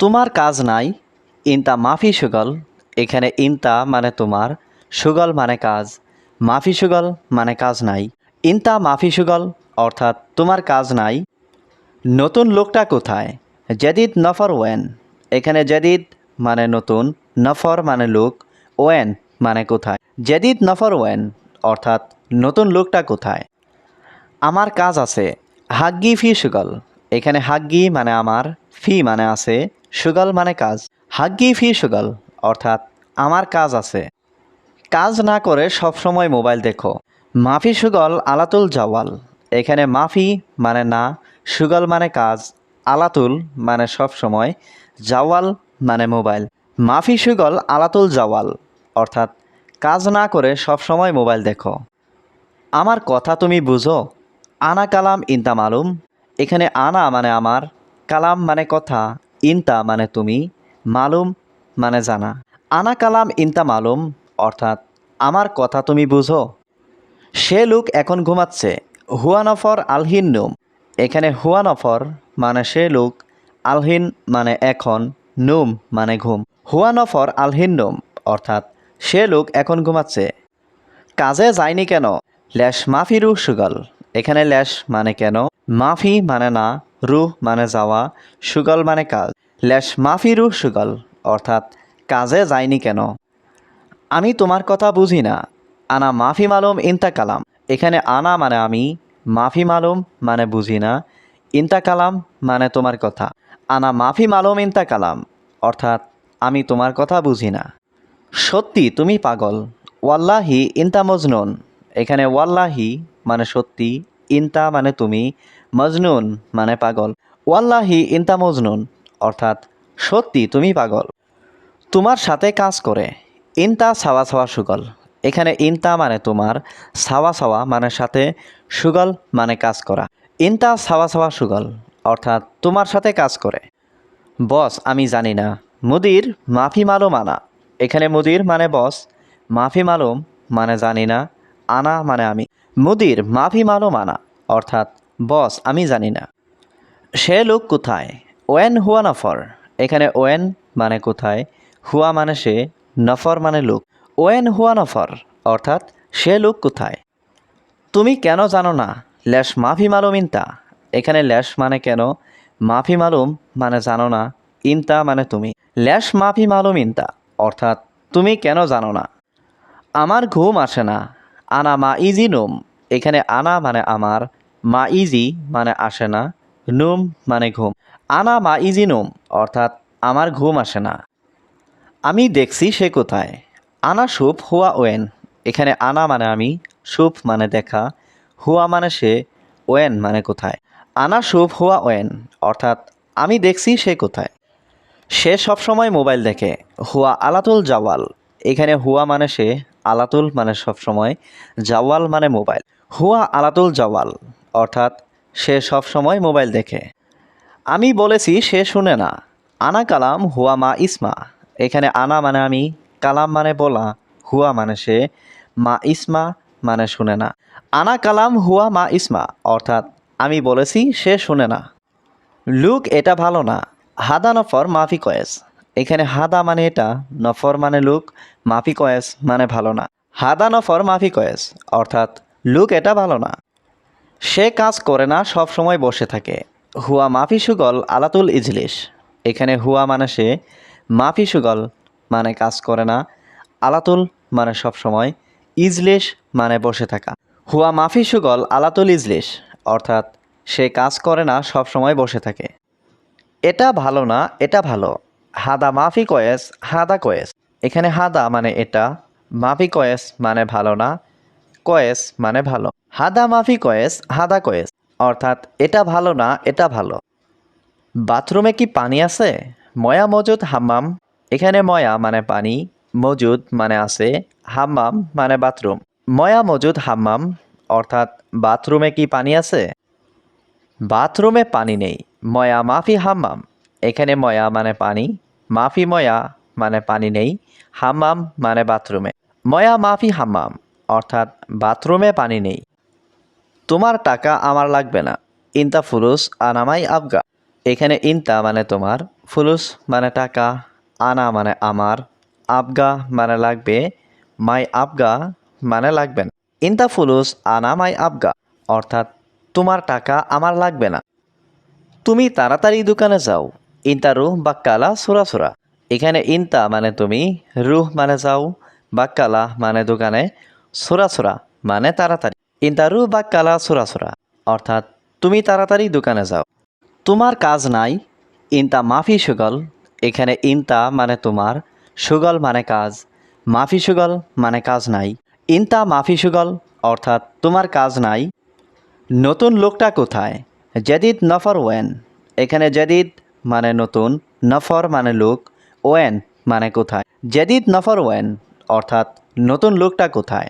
তোমার কাজ নাই, ইনতা মাফি সুগল, এখানে ইনতা মানে তোমার, সুগল মানে কাজ, মাফি সুগল মানে কাজ নাই। ইনতা মাফি সুগল, অর্থাৎ তোমার কাজ নাই। নতুন লোকটা কোথায়? জেদিদ নফর ওয়েন, এখানে জেদিদ মানে নতুন, নফর মানে লোক, ওয়েন মানে কোথায়? জেদিদ নফর ওয়েন, অর্থাৎ নতুন লোকটা কোথায়? আমার কাজ আছে, হাগ্গি ফি সুগল, এখানে হাগ্গি মানে আমার, ফি মানে আছে সুগল মানে কাজ। হাগ্গি ফি সুগল, অর্থাৎ আমার কাজ আছে। কাজ না করে সবসময় মোবাইল দেখো। মাফি সুগল আলাতুল জাওয়াল, এখানে মাফি মানে না, সুগল মানে কাজ, আলাতুল মানে সব সময় জাওয়াল মানে মোবাইল। মাফি সুগল আলাতুল জাওয়াল, অর্থাৎ কাজ না করে সব সময় মোবাইল দেখো। আমার কথা তুমি বুঝো? আনা কালাম ইনতা মালুম, এখানে আনা মানে আমার, কালাম মানে কথা ইনতা মানে তুমি মালুম মানে জানা। আনা কালাম ইনতা মালুম, অর্থাৎ আমার কথা তুমি বুঝো। সে লোক এখন ঘুমাচ্ছে হুয়ানফর আলহিন নুম। এখানে হুয়ানফর মানে সে লোক, আলহিন মানে এখন, নুম মানে ঘুম। হুয়ানফর আলহিন নুম, অর্থাৎ সে লোক এখন ঘুমাচ্ছে। কাজে যায়নি কেন? ল্যাশ মাফি রুহ সুগল। এখানে ল্যাশ মানে কেন? মাফি মানে না, রুহ মানে যাওয়া, সুগল মানে কাজ। ল্যাশ মাফি রুহ সুগল অর্থাৎ কাজে যায়নি কেন? আমি তোমার কথা বুঝি না। আনা মাফি মালুম ইনতা কালাম। এখানে আনা মানে আমি, মাফি মালুম মানে বুঝি না। ইনতা কালাম মানে তোমার কথা। আনা মাফি মালুম ইনতা কালাম, অর্থাৎ আমি তোমার কথা বুঝি না। সত্যি তুমি পাগল। ওয়াল্লাহি ইনতা মজনুন। এখানে ওয়াল্লাহি মানে সত্যি, ইন্তা মানে তুমি, মজনুন মানে পাগল। ওয়াল্লাহি ইন্তা মজনুন। অর্থাৎ, সত্যি তুমি পাগল। তোমার সাথে কাজ করে, ইনতা সাওয়া ছাওয়া সুগল। এখানে ইনতা মানে তোমার ছাওয়া ছাওয়া মানে সাথে, সুগল মানে কাজ করা। ইনতা ছাওয়া ছাওয়া সুগল, অর্থাৎ তোমার সাথে কাজ করে। বস, আমি জানি না। মুদির, মাফি মালুম আনা। এখানে মুদির মানে বস, মাফি মালুম মানে জানি না, আনা মানে আমি। মুদির, মাফি মালুম আনা, অর্থাৎ, বস, আমি জানি না। সে লোক কোথায়? ওয়েন হুয়া নফর। এখানে ওয়েন মানে কোথায়? হুয়া মানে সে, নফর মানে লোক। ওয়েন হুয়া নফর, অর্থাৎ সে লোক কোথায়? তুমি কেন জানো না? ল্যাশ মাফি মালুম ইনতা। এখানে ল্যাশ মানে কেন? মাফি মালুম মানে জানো না, ইনতা মানে তুমি। ল্যাশ মাফি মালুম ইনতা, অর্থাৎ তুমি কেন জানো না? আমার ঘুম আসে না, আনা মা ইজি নুম। এখানে আনা মানে আমার, মা ইজি মানে আসে না। নুম মানে ঘুম। আনা মা ইজি নুম, অর্থাৎ আমার ঘুম আসে না। আমি দেখছি সে কোথায়। আনা সুপ হুয়া ওয়েন। এখানে আনা মানে আমি, সুপ মানে দেখা। হুয়া মানে সে, ওয়েন মানে কোথায়। আনা সুপ হুয়া ওয়েন, অর্থাৎ আমি দেখছি সে কোথায়। সে সবসময় মোবাইল দেখে। হুয়া আলাতুল জাওয়াল। এখানে হুয়া মানে সে, আলাতুল মানে সবসময় জাওয়াল মানে মোবাইল। হুয়া আলাতুল জাওয়াল, অর্থাৎ সে সবসময় মোবাইল দেখে। আমি বলেছি, সে শুনে না। আনা কালাম হুয়া মা ইসমা। এখানে আনা মানে আমি, কালাম মানে বলা। হুয়া মানে সে, মা ইসমা মানে শুনে না। আনা কালাম হুয়া মা ইসমা, অর্থাৎ আমি বলেছি, সে শুনে না। লুক, এটা ভালো না। হাদা নফর মাফি কয়েস। এখানে হাদা মানে এটা, নফর মানে লুক, মাফি কয়েস মানে ভালো না। হাদা নফর মাফি কয়েস, অর্থাৎ লুক এটা ভালো না। সে কাজ করে না, সব সময় বসে থাকে। হুয়া মাফি সুগল আলাতুল ইজলিশ এখানে হুয়া মানে সে, মাফি সুগল মানে কাজ করে না, আলাতুল মানে সব সময় ইজলিশ মানে বসে থাকা। হুয়া মাফি সুগল আলাতুল ইজলিশ অর্থাৎ সে কাজ করে না, সব সময় বসে থাকে। এটা ভালো না, এটা ভালো। হাদা মাফি কয়েস, হাদা কয়েস। এখানে হাদা মানে এটা, মাফি কয়েস মানে ভালো না কয়েস মানে ভালো। হাদা মাফি কয়েস, হাদা কয়েস। অর্থাৎ এটা ভালো না, এটা ভালো। বাথরুমে কি পানি আছে? ময়া মজুদ, হাম্মাম। এখানে ময়া মানে পানি, মজুদ মানে আছে, হাম্মাম মানে বাথরুম। ময়া মজুদ, হাম্মাম, অর্থাৎ বাথরুমে কি পানি আছে? বাথরুমে পানি নেই। ময়া মাফি, হাম্মাম। এখানে ময়া মানে পানি, মাফি ময়া মানে পানি নেই, হাম্মাম মানে বাথরুমে। ময়া মাফি, হাম্মাম। অর্থাৎ বাথরুমে পানি নেই। তোমার টাকা আমার লাগবে না। ইনতা ফুরুস আনামাই আবগা। এখানে ইনতা মানে তোমার, ফুলুস মানে টাকা, আনা মানে আমার, আবগা মানে লাগবে, মাই আবগা মানে লাগবে না। ইনতা ফুলুস আনা মাই আবগা। অর্থাৎ তোমার টাকা আমার লাগবে না। তুমি তাড়াতাড়ি দোকানে যাও। ইনতা রুহ বাক্কালা সুরা সুরা। এখানে ইনতা মানে তুমি, রুহ মানে যাও বাক্কালা মানে দোকানে সুরা সুরা মানে তাড়াতাড়ি। ইনতা বা কালা সুরা সুরা, অর্থাৎ তুমি তাড়াতাড়ি দোকানে যাও। তোমার কাজ নাই, ইনতা মাফি সুগল, এখানে ইনতা মানে তোমার, সুগল মানে কাজ, মাফি সুগল মানে কাজ নাই। ইনতা মাফি সুগল, অর্থাৎ তোমার কাজ নাই। নতুন লোকটা কোথায়? জেদিদ নফর ওয়েন, এখানে জেদিদ মানে নতুন, নফর মানে লোক, ওয়েন মানে কোথায়? জেদিদ নফর ওয়েন, অর্থাৎ নতুন লোকটা কোথায়?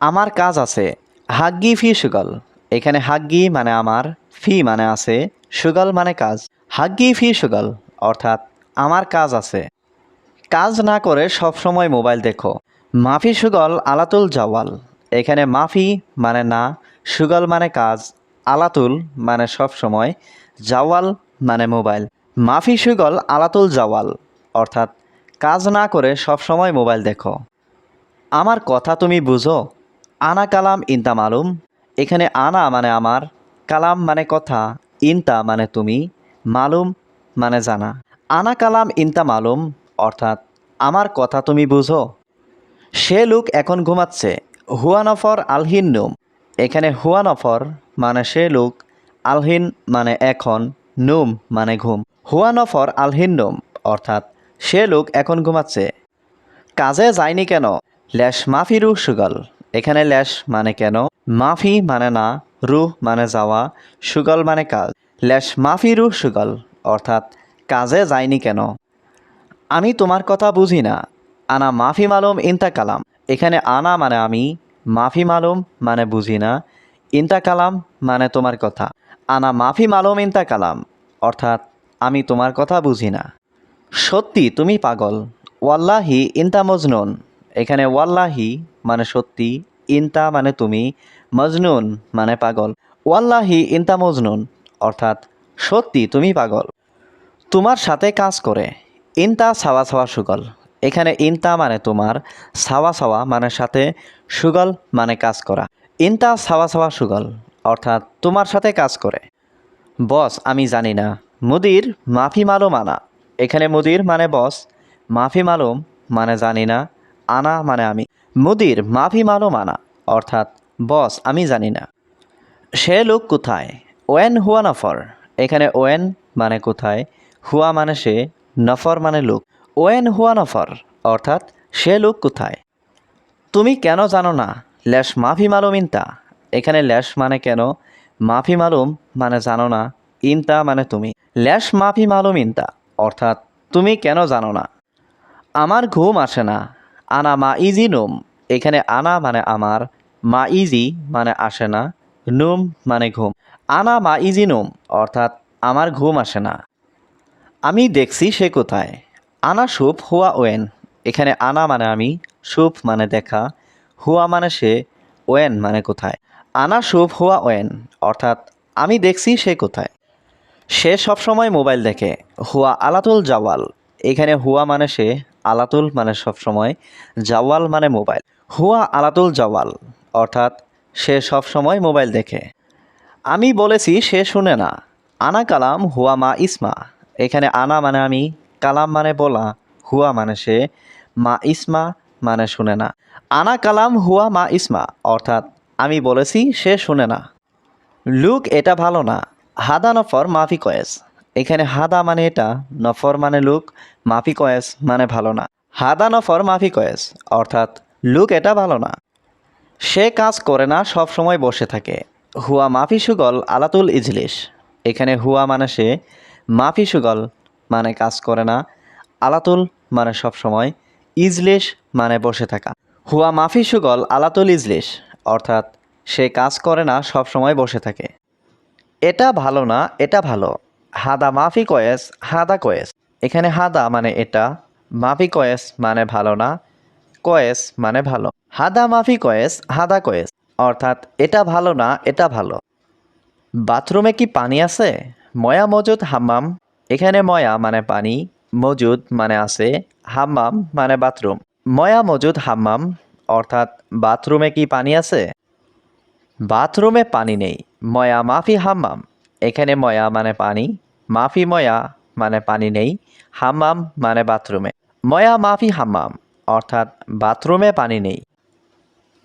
আমার কাজ আছে হাগ্গি ফি সুগল। এখানে হাগ্গি মানে আমার, ফি মানে আছে, সুগল মানে কাজ। হাগ্গি ফি সুগল, অর্থাৎ আমার কাজ আছে। কাজ না করে সব সময় মোবাইল দেখো। মাফি সুগল আলাতুল জাওয়াল। এখানে মাফি মানে না, সুগল মানে কাজ। আলাতুল মানে সব সময়, জাওয়াল মানে মোবাইল। মাফি সুগল আলাতুল জাওয়াল, অর্থাৎ কাজ না করে সব সময় মোবাইল দেখো। আমার কথা তুমি বুঝো? আনা কালাম, ইনতা মালুম। এখানে আনা মানে আমার, কালাম মানে কথা, ইনতা মানে তুমি, মালুম মানে জানা। আনা কালাম, ইনতা মালুম, অর্থাৎ আমার কথা তুমি বুঝো। সে লোক এখন ঘুমাচ্ছে হুয়ানফর আলহিন নুম। এখানে হুয়ানফর মানে সে লোক, আলহিন মানে এখন, নুম মানে ঘুম। হুয়ানফর আলহিন নুম, অর্থাৎ সে লোক এখন ঘুমাচ্ছে। কাজে যায়নি কেন? ল্যাশ মাফিরু সুগল। এখানে ল্যাশ মানে কেন? মাফি মানে না, রুহ মানে যাওয়া, সুগল মানে কাজ। ল্যাশ মাফি, রুহ সুগল, অর্থাৎ কাজে যায়নি কেন? আমি তোমার কথা বুঝি না। আনা মাফি মালুম ইনতা কালাম। এখানে আনা মানে আমি, মাফি মালুম মানে বুঝি না। ইনতা কালাম মানে তোমার কথা। আনা মাফি মালুম ইনতা কালাম, অর্থাৎ আমি তোমার কথা বুঝি না। সত্যি তুমি পাগল। ওয়াল্লাহি ইনতা মজনুন। এখানে ওয়াল্লাহি মানে সত্যি, ইনতা মানে তুমি, মজনুন মানে পাগল। ওয়াল্লাহি ইনতা মজনুন, অর্থাৎ সত্যি তুমি পাগল। তোমার সাথে কাজ করে, ইনতা সাওয়া সাওয়া সুগল। এখানে ইনতা মানে তোমার সাওয়া সাওয়া মানে সাথে সুগল মানে কাজ করা। ইনতা সাওয়া সাওয়া সুগল, অর্থাৎ তোমার সাথে কাজ করে। বস, আমি জানি না। মুদির মাফি মালুম আনা। এখানে মুদির মানে বস, মাফি মালুম মানে জানি না। আনা মানে আমি। মুদির মাফি মালুম আনা অর্থাৎ বস, আমি জানি না। সে লোক কোথায়? ওয়েন হুয়া নফর। এখানে ওয়েন মানে কোথায়? হুয়া মানে সে, নফর মানে লোক। ওয়েন হুয়া নফর, অর্থাৎ সে লোক কোথায়? তুমি কেন জানো না? ল্যাশ মাফি মালুম ইনতা। এখানে ল্যাশ মানে কেন? মাফি মালুম মানে জানো না, ইনতা মানে তুমি। ল্যাশ মাফি মালুম ইনতা, অর্থাৎ তুমি কেন জানো না? আমার ঘুম আসে না আনা মা ইজি নুম। এখানে আনা মানে আমার, মা ইজি মানে আসে না, নুম মানে ঘুম। আনা মা ইজি নুম, অর্থাৎ আমার ঘুম আসে না। আমি দেখছি সে কোথায়। আনা সুপ হুয়া ওয়েন। এখানে আনা মানে আমি, সুপ মানে দেখা। হুয়া মানে সে, ওয়েন মানে কোথায়। আনা সুপ হুয়া ওয়েন, অর্থাৎ আমি দেখছি সে কোথায়। সে সবসময় মোবাইল দেখে। হুয়া আলাতুল জাওয়াল। এখানে হুয়া মানে সে আলাতুল মানে সবসময় জাওয়াল মানে মোবাইল। হুয়া আলাতুল জাওয়াল, অর্থাৎ সে সবসময় মোবাইল দেখে। আমি বলেছি সে শুনে না। আনা কালাম হুয়া মা ইসমা। এখানে আনা মানে আমি, কালাম মানে বলা। হুয়া মানে সে, মা ইসমা মানে শুনে না। আনা কালাম হুয়া মা ইসমা, অর্থাৎ আমি বলেছি সে শুনে না। লুক, এটা ভালো না। হাদা নফর মাফি কয়েস। এখানে হাদা মানে এটা, নফর মানে লুক। মাফি কয়েস মানে ভালো না। হাদা নফর মাফি কয়েস, অর্থাৎ, লুক, এটা ভালো না। সে কাজ করে না সব সময় বসে থাকে। হুয়া মাফি সুগল আলাতুল ইজলিশ। এখানে হুয়া মানে সে, মাফি সুগল মানে কাজ করে না। আলাতুল মানে সব সময় ইজলিশ মানে বসে থাকা। হুয়া মাফি সুগল আলাতুল ইজলিশ, অর্থাৎ, সে কাজ করে না সব সময় বসে থাকে। এটা ভালো না, এটা ভালো। হাদা মাফি কয়েস, হাদা কয়েস। এখানে হাদা মানে এটা, মাফি কয়েস মানে ভালো না, কয়েস মানে ভালো। হাদা মাফি কয়েস, হাদা কয়েস, অর্থাৎ এটা ভালো না, এটা ভালো। বাথরুমে কি পানি আছে? ময়া, মজুদ, হাম্মাম। এখানে ময়া মানে পানি, মজুদ মানে আছে, হাম্মাম মানে বাথরুম। ময়া, মজুদ, হাম্মাম, অর্থাৎ বাথরুমে কি পানি আছে? বাথরুমে পানি নেই, ময়া, মাফি, হাম্মাম। এখানে ময়া মানে পানি, মাফি, ময়া মানে পানি নেই হাম্মাম মানে বাথরুমে। ময়া মাফি হাম্মাম, অর্থাৎ বাথরুমে পানি নেই।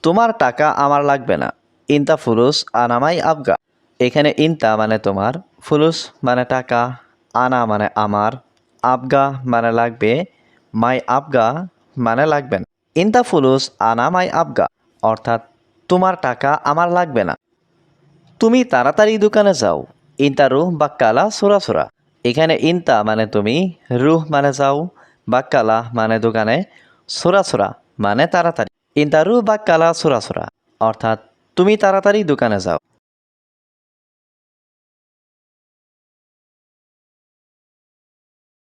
তোমার টাকা আমার লাগবে না। ইনতা ফুলুস আনামাই আবগা। এখানে ইনতা মানে তোমার, ফুলুস মানে টাকা, আনা মানে আমার, আবগা মানে লাগবে, মাই আবগা মানে লাগবে না। ইনতা ফুলুস আনা মাই আবগা, অর্থাৎ তোমার টাকা আমার লাগবে না। তুমি তাড়াতাড়ি দোকানে যাও। ইনতা রুহ বাক্কালা সোরা সোরা। এখানে ইনতা মানে তুমি রুহ মানে যাও, বাক্কালা মানে দোকানে, সোরা সোরা মানে তাড়াতাড়ি। ইনতা রুহ, বাক্কালা, সোরা সোরা। অর্থাৎ তুমি তাড়াতাড়ি দোকানে যাও।